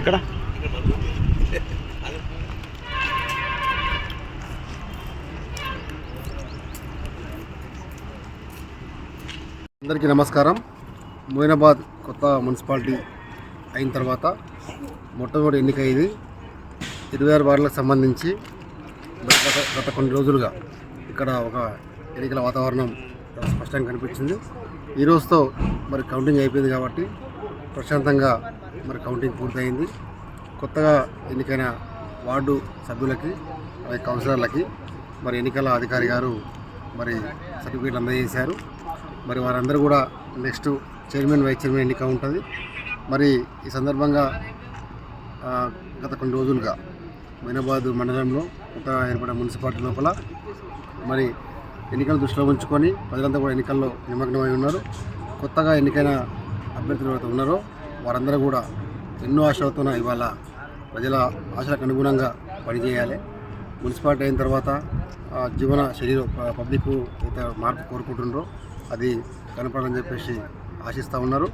ఇక్కడ అందరికీ నమస్కారం. మోయినాబాద్ కొత్త మున్సిపాలిటీ అయిన తర్వాత మొట్టమొదటి ఎన్నిక ఇది. ఇరవై ఆరు వార్డులకు సంబంధించి గత గత కొన్ని రోజులుగా ఇక్కడ ఒక ఎన్నికల వాతావరణం స్పష్టంగా కనిపించింది. ఈ రోజుతో మరి కౌంటింగ్ అయిపోయింది కాబట్టి ప్రశాంతంగా మరి కౌంటింగ్ పూర్తయింది. కొత్తగా ఎన్నికైన వార్డు సభ్యులకి అలాగే కౌన్సిలర్లకి మరి ఎన్నికల అధికారి గారు మరి సర్టిఫికేట్లు అందజేశారు. మరి వారందరూ కూడా నెక్స్ట్ చైర్మన్ వైస్ చైర్మన్ ఎన్నిక ఉంటుంది. మరి ఈ సందర్భంగా గత కొన్ని రోజులుగా మైనాబాద్ మండలంలో కొత్త ఏర్పడిన మున్సిపాలిటీ లోపల మరి ఎన్నికలు దృష్టిలో ఉంచుకొని ప్రజలంతా కూడా ఎన్నికల్లో నిమగ్నమై ఉన్నారు. కొత్తగా ఎన్నికైన అభ్యర్థులు ఎవరైతే ఉన్నారో వారందరూ కూడా ఎన్నో ఆశలతో ఇవాళ ప్రజల ఆశలకు అనుగుణంగా పనిచేయాలి. మున్సిపాలిటీ అయిన తర్వాత ఆ, జీవన శైలిలో పబ్లిక్ అయితే మార్పు కోరుకుంటున్నారో అది కనపడాలని చెప్పేసి ఆశిస్తూ ఉన్నారు.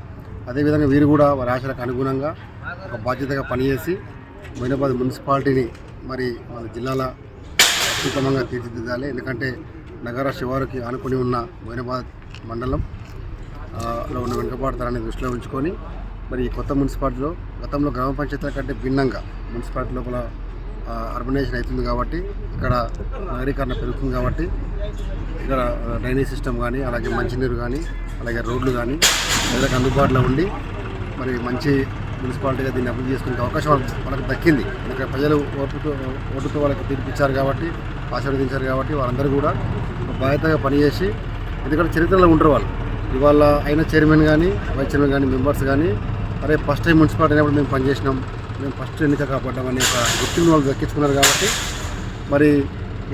అదేవిధంగా వీరు కూడా వారి ఆశలకు అనుగుణంగా ఒక బాధ్యతగా పనిచేసి మైనాబాద్ మున్సిపాలిటీని మరి మన జిల్లాల అత్యుత్తమంగా తీర్చిదిద్దాలి. ఎందుకంటే నగర శివారుకి ఆనుకుని ఉన్న మైనాబాద్ మండలం లో ఉన్న వెనుకబాటుతనాన్ని దృష్టిలో ఉంచుకొని మరి ఈ కొత్త మున్సిపాలిటీలో గతంలో గ్రామ పంచాయతీల కంటే భిన్నంగా మున్సిపాలిటీ లోపల అర్బనైజేషన్ అవుతుంది కాబట్టి ఇక్కడ నగరీకరణ పెరుగుతుంది కాబట్టి ఇక్కడ డ్రైనేజ్ సిస్టమ్ కానీ అలాగే మంచినీరు కానీ అలాగే రోడ్లు కానీ ప్రజలకు అందుబాటులో ఉండి మరి మంచి మున్సిపాలిటీగా దీన్ని అభివృద్ధి చేసుకునే అవకాశం వాళ్ళకి దక్కింది. ఎందుకంటే ప్రజలు ఓటుతో ఓటుతో వాళ్ళకి తీర్పిచ్చారు కాబట్టి ఆశీర్వదించారు కాబట్టి వాళ్ళందరూ కూడా బాధ్యతగా పనిచేసి ఎందుకంటే చరిత్రలో ఉంటారు వాళ్ళు. ఇవాళ అయిన చైర్మన్ కానీ వైస్ చైర్మన్ కానీ మెంబర్స్ కానీ అరే ఫస్ట్ టైం మున్సిపాలిటీ అయినప్పుడు మేము పనిచేసినాం మేము ఫస్ట్ ఎన్నిక కాపాడడం అనే ఒక గుర్తింపు వాళ్ళు దక్కించుకున్నారు కాబట్టి మరి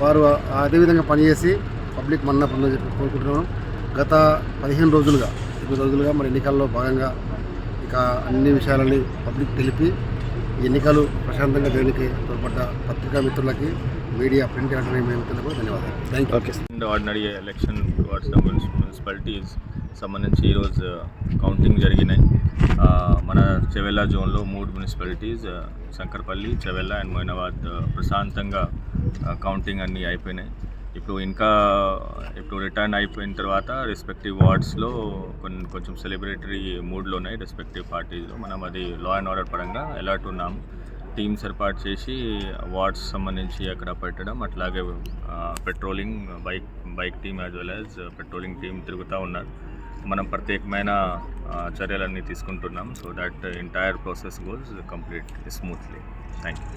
వారు అదేవిధంగా పనిచేసి పబ్లిక్ మన్న పొందని చెప్పి కోరుకుంటున్నాను. గత పదిహేను రోజులుగా ఇరవై రోజులుగా మరి ఎన్నికల్లో భాగంగా ఇక అన్ని విషయాలని పబ్లిక్ తెలిపి ఎన్నికలు ప్రశాంతంగా దేనికి తోడ్పడ్డ పత్రికా మిత్రులకి మీడియా ప్రింట్ ఎలక్ట్రానిక్ మిత్రులకు ధన్యవాదాలు. Thank you and ordinary election towards the municipalities సంబంధించి ఈరోజు కౌంటింగ్ జరిగినాయి. ఆ, మన చెవెల్లా జోన్లో మూడు మున్సిపాలిటీస్ ఆ, శంకర్పల్లి చెవెల్ల అండ్ మొయినాబాద్ ప్రశాంతంగా కౌంటింగ్ అన్నీ అయిపోయినాయి. ఇప్పుడు ఇంకా ఇప్పుడు రిటర్న్ అయిపోయిన తర్వాత రెస్పెక్టివ్ వార్డ్స్లో కొన్ని కొంచెం సెలబ్రేటరీ మూడ్లో ఉన్నాయి. రెస్పెక్టివ్ పార్టీస్లో మనం అది లా అండ్ ఆర్డర్ పరంగా అలర్ట్ ఉన్నాము. టీమ్స్ ఏర్పాటు చేసి వార్డ్స్ సంబంధించి అక్కడ పెట్టడం అట్లాగే patrolling bike bike team as well as patrolling team తిరుగుతూ ఉన్నారు. మనం ప్రత్యేకమైన చర్యలన్నీ తీసుకుంటున్నాం. So that entire process goes complete smoothly thank you